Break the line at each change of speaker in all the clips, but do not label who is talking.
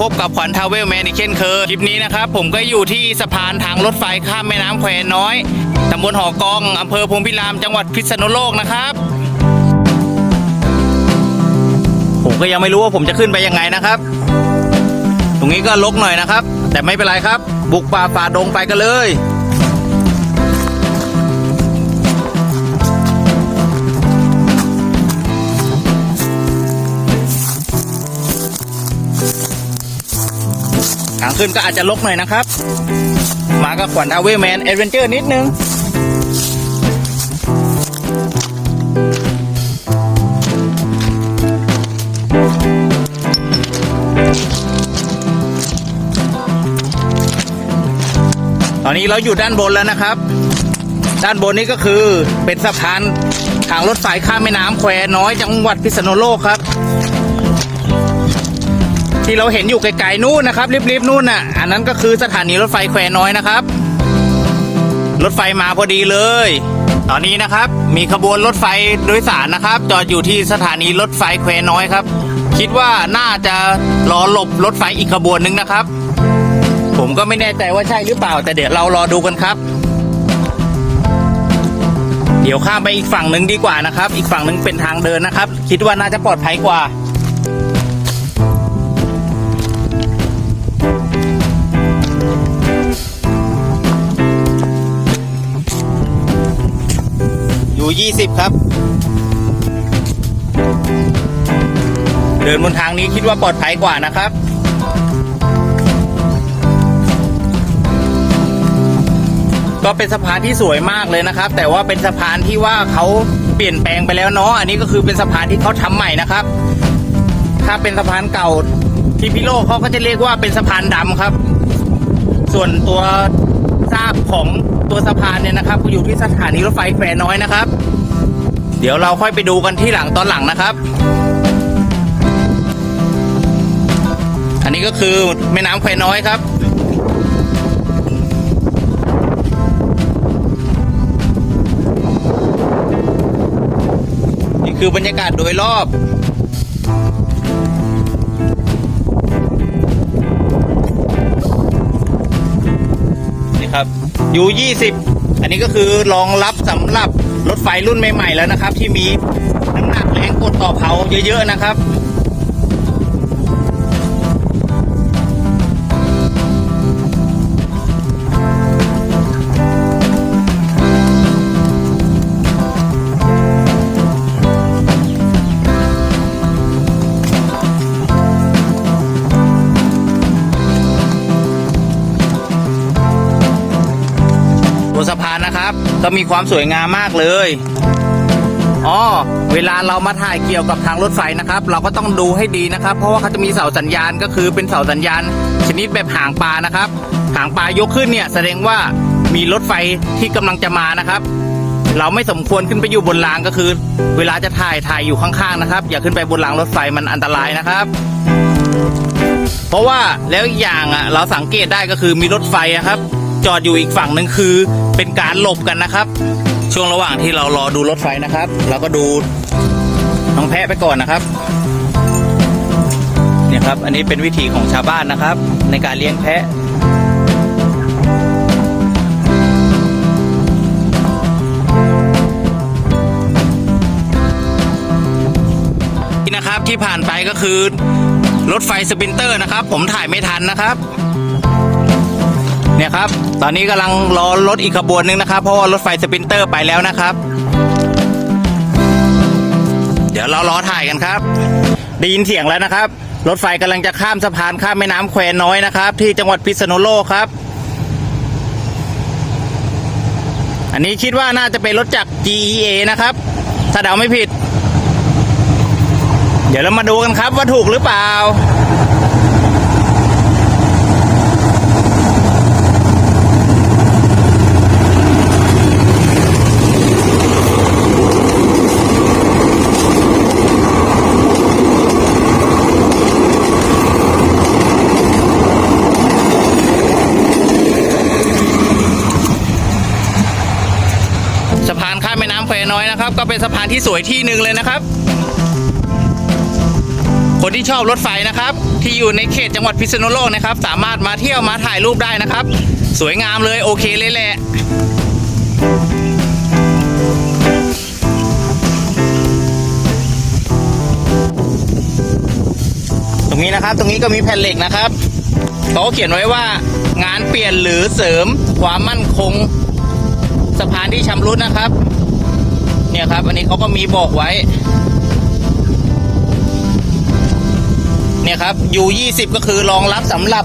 พบกับขวัญทาวเวลแมนอีกเช่นเคยคลิปนี้นะครับ ผมก็อยู่ที่สะพานทางรถไฟข้ามแม่น้ำแควน้อยตำบลหอกองอำเภอพงพิรามจังหวัดพิษณุโลกนะครับ ผมก็ยังไม่รู้ว่าผมจะขึ้นไปยังไงนะครับ ตรงนี้ก็ลกหน่อยนะครับ แต่ไม่เป็นไรครับ บุกป่าฝ่าดงไปกันเลย ทางขึ้นก็อาจจะลกหน่อยนะครับ มากับขวัญอาเวแมนแอเวนเจอร์นิดนึง ตอนนี้เราอยู่ด้านบนแล้วนะครับ ด้านบนนี้ก็คือเป็นสะพานทางรถไฟข้ามแม่น้ำแควน้อยจังหวัดพิษณุโลกครับ ที่เราเห็นอยู่ไกลๆนู่นนะครับริบๆนู่นน่ะ อันนั้นก็คือสถานีรถไฟแควน้อยนะครับ รถไฟมาพอดีเลย ตอนนี้นะครับ มีขบวนรถไฟโดยสารนะครับ จอดอยู่ที่สถานีรถไฟแควน้อยครับ คิดว่าน่าจะรอหลบรถไฟอีกขบวนหนึ่งนะครับ ผมก็ไม่แน่ใจว่าใช่หรือเปล่า แต่เดี๋ยวเรารอดูกันครับ เดี๋ยวข้ามไปอีกฝั่งหนึ่งดีกว่านะครับ อีกฝั่งหนึ่งเป็นทางเดินนะครับ คิดว่าน่าจะปลอดภัยกว่า ยี่สิบครับ เดินบนทางนี้คิดว่าปลอดภัยกว่านะครับก็เป็นสะพานที่สวยมากเลยนะครับ แต่ว่าเป็นสะพานที่ว่าเขาเปลี่ยนแปลงไปแล้วเนาะอันนี้ก็คือเป็นสะพานที่เขาทำใหม่นะครับ ถ้าเป็นสะพานเก่าที่พิโลกเขาก็จะเรียกว่าเป็นสะพานดำครับ ส่วนตัวทราบของ ตัวสะพานเนี่ยนะครับก็อยู่ที่สถานีรถไฟแควน้อยนะครับ เดี๋ยวเราค่อยไปดูกันที่หลังตอนหลังนะครับ อันนี้ก็คือแม่น้ำแควน้อยครับนี่คือบรรยากาศโดยรอบนี่ครับ ยู20 อันนี้ก็คือรองรับสำหรับรถไฟรุ่นใหม่ ๆ แล้วนะครับ ที่มีน้ำหนักแรงกดต่อเผาเยอะ ๆ นะครับ สะพานนะครับ ก็มีความสวยงามมากเลยอ๋อเวลาเรามาถ่ายเกี่ยวกับทางรถไฟนะครับ เราก็ต้องดูให้ดีนะครับ เพราะว่าเขาจะมีเสาสัญญาณก็คือเป็นเสาสัญญาณ ชนิดแบบหางปลานะครับ หางปลายกขึ้นเนี่ยแสดงว่ามีรถไฟที่กำลังจะมานะครับ เราไม่สมควรขึ้นไปอยู่บนรางก็คือ เวลาจะถ่ายถ่ายอยู่ข้างๆนะครับ อย่าขึ้นไปบนรางรถไฟมันอันตรายนะครับ เพราะว่าแล้วอีกอย่างอะเราสังเกตได้ก็คือมีรถไฟครับ จอดอยู่อีกฝั่งหนึ่งคือ เป็นการหลบกันนะครับ ช่วงระหว่างที่เรารอดูรถไฟนะครับเราก็ดูน้องแพะไปก่อนนะครับเนี่ยครับ อันนี้เป็นวิถีของชาวบ้านนะครับ ในการเลี้ยงแพะนี่นะครับที่ผ่านไปก็คือ รถไฟสปินเตอร์นะครับ ผมถ่ายไม่ทันนะครับ เนี่ยครับ ตอนนี้กำลังรอรถอีกขบวนหนึ่งนะครับ เพราะว่ารถไฟสปินเตอร์ไปแล้วนะครับ เดี๋ยวเรารอถ่ายกันครับ ได้ยินเสียงแล้วนะครับ รถไฟกำลังจะข้ามสะพานข้ามแม่น้ำแควน้อยนะครับ ที่จังหวัดพิษณุโลกครับ อันนี้คิดว่าน่าจะเป็นรถจาก GEA นะครับ ถ้าเดาไม่ผิด เดี๋ยวเรามาดูกันครับว่าถูกหรือเปล่า สะพานข้ามแม่น้ำแควน้อยนะครับ ก็เป็นสะพานที่สวยที่หนึ่งเลยนะครับ คนที่ชอบรถไฟนะครับ ที่อยู่ในเขตจังหวัดพิษณุโลกนะครับ สามารถมาเที่ยวมาถ่ายรูปได้นะครับ สวยงามเลยโอเคเลยแหละตรงนี้นะครับตรงนี้ก็มีแผ่นเหล็กนะครับเขาเขียนไว้ว่างานเปลี่ยนหรือเสริมความมั่นคง สะพานที่ชำรุดนะครับ เนี่ยครับ อันนี้เขาก็มีบอกไว้ เนี่ยครับ U20 ก็คือรองรับสำหรับ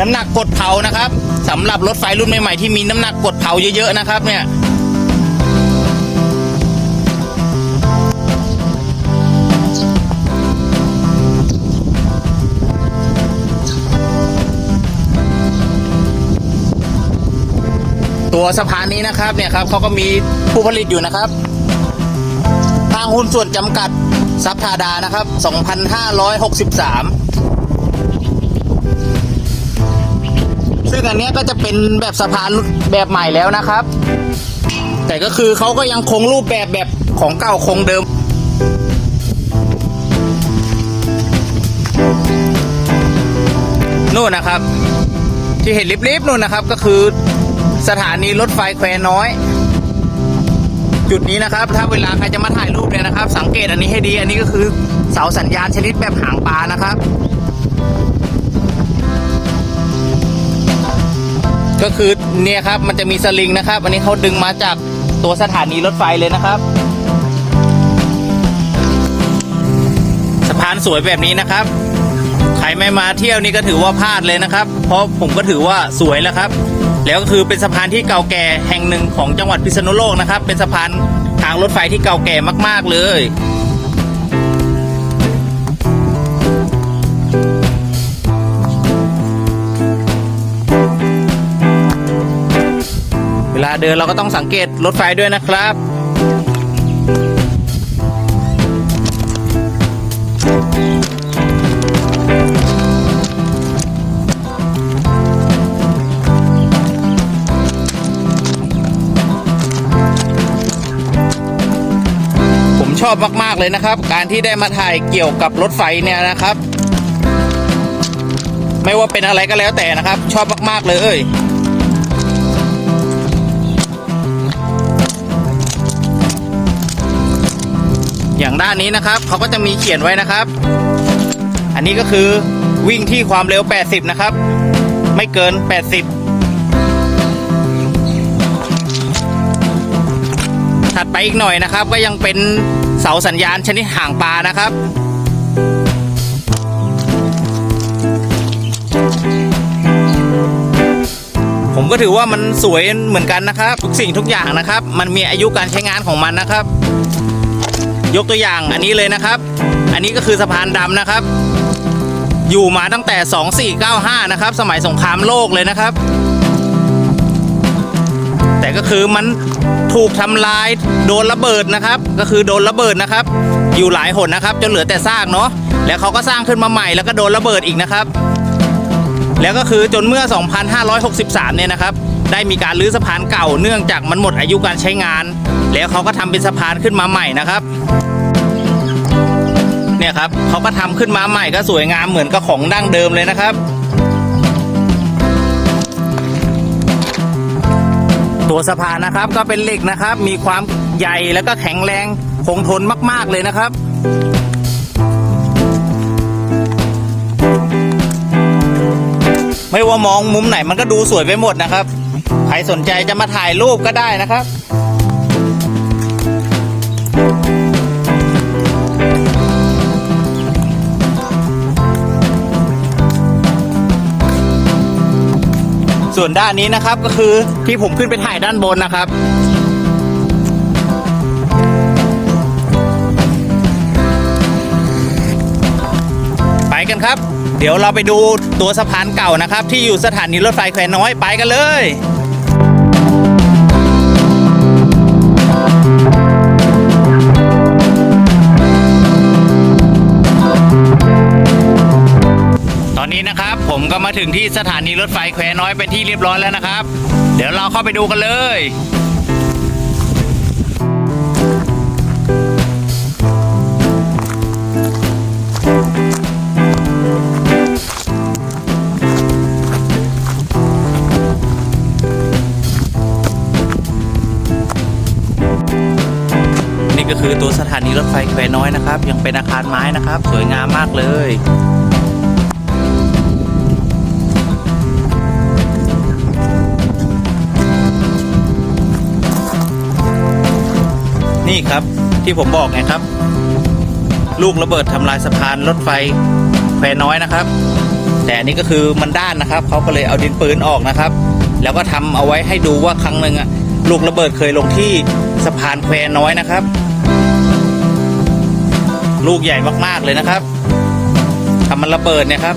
น้ำหนักกดเผานะครับสำหรับรถไฟรุ่นใหม่ๆที่มีน้ำหนักกดเผาเยอะๆนะครับ เนี่ย ตัวสะพานนี้นะครับเนี่ยครับเขาก็มีผู้ผลิตอยู่นะครับทางหุ้นส่วนจำกัดซับทาดานะครับ 2,563 ซึ่งอันนี้ก็จะเป็นแบบสะพานแบบใหม่แล้วนะครับ แต่ก็คือเขาก็ยังคงรูปแบบแบบของเก่าคงเดิมนู่นนะครับ ที่เห็นลิบๆนู่นนะครับ ก็คือ สถานีรถไฟแควน้อย จุดนี้นะครับ ถ้าเวลาใครจะมาถ่ายรูปเนี่ยนะครับ สังเกตอันนี้ให้ดี อันนี้ก็คือเสาสัญญาณชนิดแบบหางปลานะครับ ก็คือเนี่ยครับมันจะมีสลิงนะครับ อันนี้เขาดึงมาจากตัวสถานีรถไฟเลยนะครับสะพานสวยแบบนี้นะครับ ใครไม่มาเที่ยวนี่ก็ถือว่าพลาดเลยนะครับ เพราะผมก็ถือว่าสวยแล้วครับ แล้วก็คือเป็นสะพานที่เก่าแก่แห่งหนึ่งของจังหวัดพิษณุโลกนะครับ เป็นสะพานทางรถไฟที่เก่าแก่มาก ๆเลยเวลาเดินเราก็ต้องสังเกตรถไฟด้วยนะครับ อบมาก ๆ เลยนะครับ การที่ได้มาถ่ายเกี่ยวกับรถไฟเนี่ยนะครับ ไม่ว่าเป็นอะไรก็แล้วแต่นะครับ ชอบมาก ๆ เลยอย่างด้านนี้นะครับเขาก็จะมีเขียนไว้นะครับ อันนี้ก็คือวิ่งที่ความเร็ว 80 นะครับ ไม่เกิน 80 ถัดไปอีกหน่อยนะครับ ก็ยังเป็น สาสัญญาณชนิดห่างปลานะครับ ผมก็ถือว่ามันสวยเหมือนกันนะครับ ทุกสิ่งทุกอย่างนะครับ มันมีอายุการใช้งานของมันนะครับ ยกตัวอย่างอันนี้เลยนะครับ อันนี้ก็คือสะพานดำนะครับ อยู่มาตั้งแต่ 2495 นะครับ สมัยสงครามโลกเลยนะครับ แต่ก็คือมัน ถูกทำลายโดนระเบิดนะครับ ก็คือโดนระเบิดนะครับ อยู่หลายหนนะครับ จนเหลือแต่ซากเนาะแล้วเขาก็สร้างขึ้นมาใหม่แล้วก็โดนระเบิดอีกนะครับ แล้วก็คือจนเมื่อ 2563 เนี่ยนะครับ ได้มีการรื้อสะพานเก่าเนื่องจากมันหมดอายุการใช้งาน แล้วเขาก็ทำเป็นสะพานขึ้นมาใหม่นะครับเนี่ยครับเขาก็ทำขึ้นมาใหม่ก็สวยงามเหมือนกับของดั้งเดิมเลยนะครับ ตัวสะพานนะครับก็เป็นเหล็กนะครับ มีความใหญ่แล้วก็แข็งแรงคงทนมาก ๆ เลยนะครับไม่ว่ามองมุมไหนมันก็ดูสวยไปหมดนะครับ ใครสนใจจะมาถ่ายรูปก็ได้นะครับ ส่วนด้านนี้นะครับก็คือที่ผมขึ้นไปถ่ายด้านบนนะครับ ไปกันครับ เดี๋ยวเราไปดูตัวสะพานเก่านะครับ ที่อยู่สถานีรถไฟแควน้อยไปกันเลย อนนี้นะครับ ผมก็มาถึงที่สถานีรถไฟแควน้อยเป็นที่เรียบร้อยแล้วนะครับ เดี๋ยวเราเข้าไปดูกันเลย
นี่
ก็คือตัวสถานีรถไฟแควน้อยนะครับ ยังเป็นอาคารไม้นะครับ สวยงามมากเลย นี่ครับที่ผมบอกไงครับ ลูกระเบิดทำลายสะพานรถไฟแควน้อยนะครับ แต่อันนี้ก็คือมันด้านนะครับเขาก็เลยเอาดินปืนออกนะครับ แล้วก็ทำเอาไว้ให้ดูว่าครั้งหนึ่งอะลูกระเบิดเคยลงที่สะพานแควน้อยนะครับ ลูกใหญ่มากๆเลยนะครับทำมันระเบิดเนี่ยครับ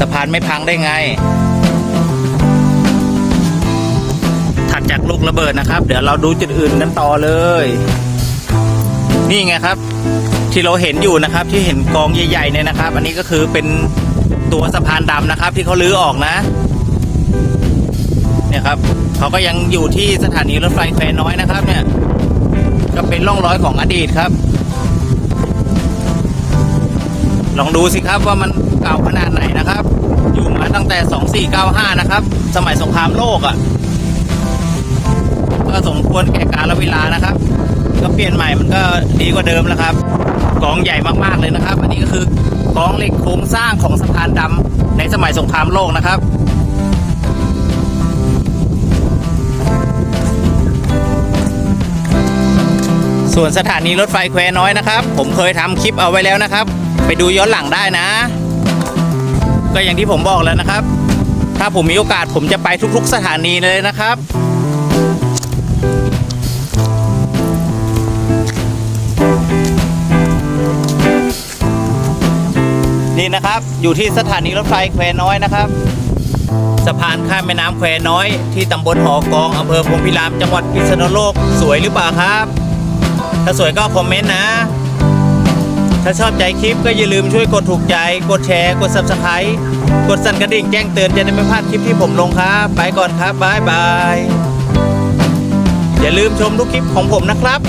สะพานไม่พังได้ไง ถัดจากลูกระเบิดนะครับ เดี๋ยวเราดูจุดอื่นกันต่อเลย นี่ไงครับ ที่เราเห็นอยู่นะครับ ที่เห็นกองใหญ่ๆเนี่ยนะครับ อันนี้ก็คือเป็นตัวสะพานดำนะครับ ที่เขาลื้อออกนะ เนี่ยครับเขาก็ยังอยู่ที่สถานีรถไฟแควน้อยนะครับ เนี่ย ก็เป็นร่องรอยของอดีตครับ ลองดูสิครับว่ามันเก่าขนาดไหนนะครับ อยู่มาตั้งแต่ 2495 นะครับ สมัยสงครามโลกอะ่ะก็สมควรแก่กาลเวลานะครับ ก็เปลี่ยนใหม่มันก็ดีกว่าเดิมแล้วครับกองใหญ่มากๆเลยนะครับ อันนี้ก็คือกองเหล็กโครงสร้างของสะพานดำในสมัยสงครามโลกนะครับส่วนสถานีรถไฟแควน้อยนะครับ ผมเคยทำคลิปเอาไว้แล้วนะครับ ไปดูย้อนหลังได้นะ ก็อย่างที่ผมบอกแล้วนะครับ ถ้าผมมีโอกาสผมจะไปทุก ๆ สถานีเลยนะครับ นะครับ อยู่ที่สถานีรถไฟแควน้อยนะครับ สะพานข้ามแม่น้ำแควน้อย ที่ตำบลหอกองอำเภอพรหมพิรามจังหวัดพิษณุโลกสวยหรือเปล่าครับ ถ้าสวยก็คอมเมนต์นะ ถ้าชอบใจคลิปก็อย่าลืมช่วยกดถูกใจ กดแชร์ กด subscribe กดสั่นกระดิ่งแจ้งเตือนจะได้ไม่พลาดคลิปที่ผมลงครับ ไปก่อนครับบายบายอย่าลืมชมทุกคลิปของผมนะครับ